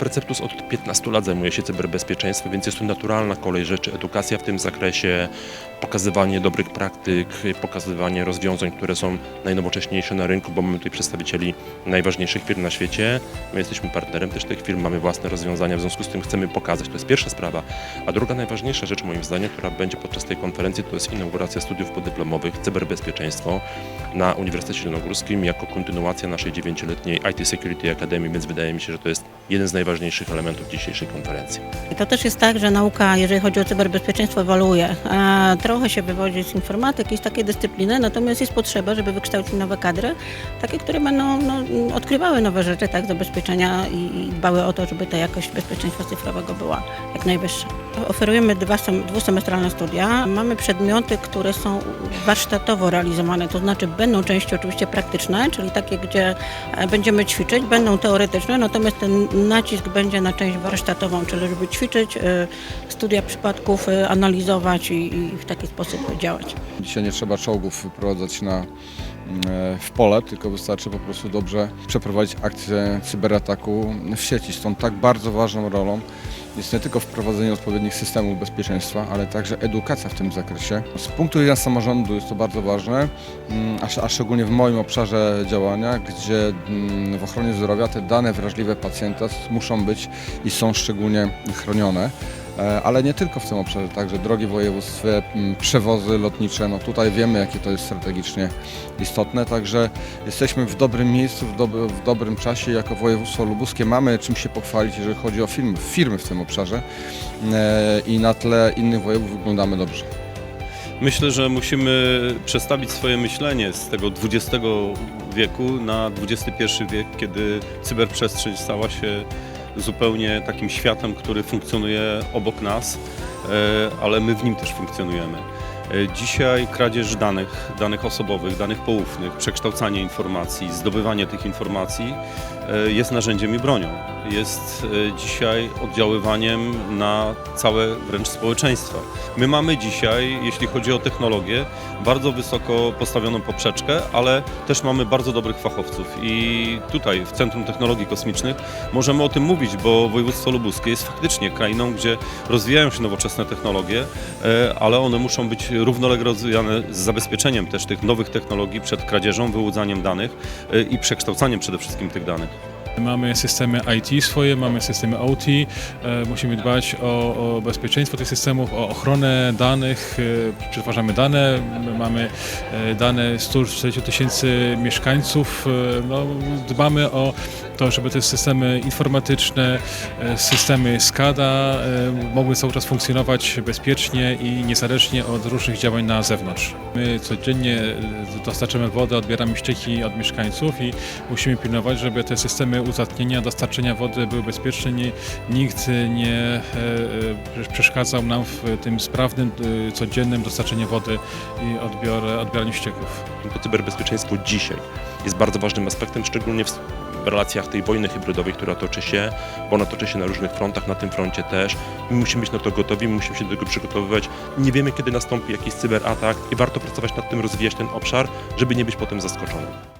Receptus od 15 lat zajmuje się cyberbezpieczeństwem, więc jest to naturalna kolej rzeczy. Edukacja w tym zakresie, pokazywanie dobrych praktyk, pokazywanie rozwiązań, które są najnowocześniejsze na rynku, bo mamy tutaj przedstawicieli najważniejszych firm na świecie. My jesteśmy partnerem też tych firm, mamy własne rozwiązania, w związku z tym chcemy pokazać. To jest pierwsza sprawa. A druga najważniejsza rzecz moim zdaniem, która będzie podczas tej konferencji, to jest inauguracja studiów podyplomowych cyberbezpieczeństwo na Uniwersytecie Zielonogórskim jako kontynuacja naszej dziewięcioletniej IT Security Academy, więc wydaje mi się, że to jest jeden z najważniejszych elementów dzisiejszej konferencji. I to też jest tak, że nauka, jeżeli chodzi o cyberbezpieczeństwo, ewoluuje. E, trochę się wywodzi z informatyki, z takiej dyscypliny, natomiast jest potrzeba, żeby wykształcić nowe kadry, takie, które będą no, odkrywały nowe rzeczy, tak, zabezpieczenia i, i dbały o to, żeby ta jakość bezpieczeństwa cyfrowego była jak najwyższa. Oferujemy dwa, sem- dwusemestralne studia. Mamy przedmioty, które są warsztatowo realizowane, to znaczy będą części oczywiście praktyczne, czyli takie, gdzie e, będziemy ćwiczyć, będą teoretyczne, natomiast ten nacisk będzie na część warsztatową, czyli żeby ćwiczyć, e, studia przypadków e, analizować i, i w taki sposób działać. Dzisiaj nie trzeba czołgów wyprowadzać na, mm, w pole, tylko wystarczy po prostu dobrze przeprowadzić akcję cyberataku w sieci. Stąd tak bardzo ważną rolą jest nie tylko wprowadzenie odpowiednich systemów bezpieczeństwa, ale także edukacja w tym zakresie. Z punktu widzenia samorządu jest to bardzo ważne, mm, a, sz- a szczególnie w moim obszarze działania, gdzie mm, w ochronie zdrowia te dane wrażliwe pacjenta muszą być i są szczególnie chronione. E, ale nie tylko w tym obszarze, także drogi województwie, m, przewozy lotnicze, no tutaj wiemy jakie to jest strategicznie istotne, także jesteśmy w dobrym miejscu, w, w dobrym czasie, jako województwo lubuskie mamy czym się pochwalić, jeżeli chodzi o firmy, firmy w tym obszarze e, i na tle innych województw wyglądamy dobrze. Myślę, że musimy przestawić swoje myślenie z tego XX wieku na XXI wiek, kiedy cyberprzestrzeń stała się zupełnie takim światem, który funkcjonuje obok nas, e, ale my w nim też funkcjonujemy. E, Dzisiaj kradzież danych, danych osobowych, danych poufnych, przekształcanie informacji, zdobywanie tych informacji e, jest narzędziem i bronią. Jest e, dzisiaj oddziaływaniem na całe wręcz społeczeństwo. My mamy dzisiaj, jeśli chodzi o technologię, bardzo wysoko postawioną poprzeczkę, ale też mamy bardzo dobrych fachowców. I tutaj w Centrum Technologii Kosmicznych możemy o tym mówić, bo województwo lubuskie jest faktycznie krainą, gdzie rozwijają się nowoczesne technologie, ale one muszą być równolegle rozwijane z zabezpieczeniem też tych nowych technologii przed kradzieżą, wyłudzaniem danych e, i przekształcaniem przede wszystkim tych danych. Mamy systemy IT swoje, mamy systemy OT, e, musimy dbać o, o bezpieczeństwo tych systemów, o ochronę danych, e, przetwarzamy dane, my mamy e, dane 140 tysięcy mieszkańców, e, no, dbamy o to, żeby te systemy informatyczne, e, systemy SCADA e, mogły cały czas funkcjonować bezpiecznie i niezależnie od różnych działań na zewnątrz. My codziennie e, dostarczamy wodę, odbieramy ścieki od mieszkańców i musimy pilnować, żeby te systemy uzatnienia, dostarczenia wody były bezpieczne. Nikt nie przeszkadzał nam w tym sprawnym, codziennym dostarczeniu wody i odbieraniu ścieków. Cyberbezpieczeństwo dzisiaj jest bardzo ważnym aspektem, szczególnie w relacjach tej wojny hybrydowej, która toczy się, bo ona toczy się na różnych frontach, na tym froncie też. My musimy być na to gotowi, my musimy się do tego przygotowywać. Nie wiemy, kiedy nastąpi jakiś cyberatak i warto pracować nad tym, rozwijać ten obszar, żeby nie być potem zaskoczonym.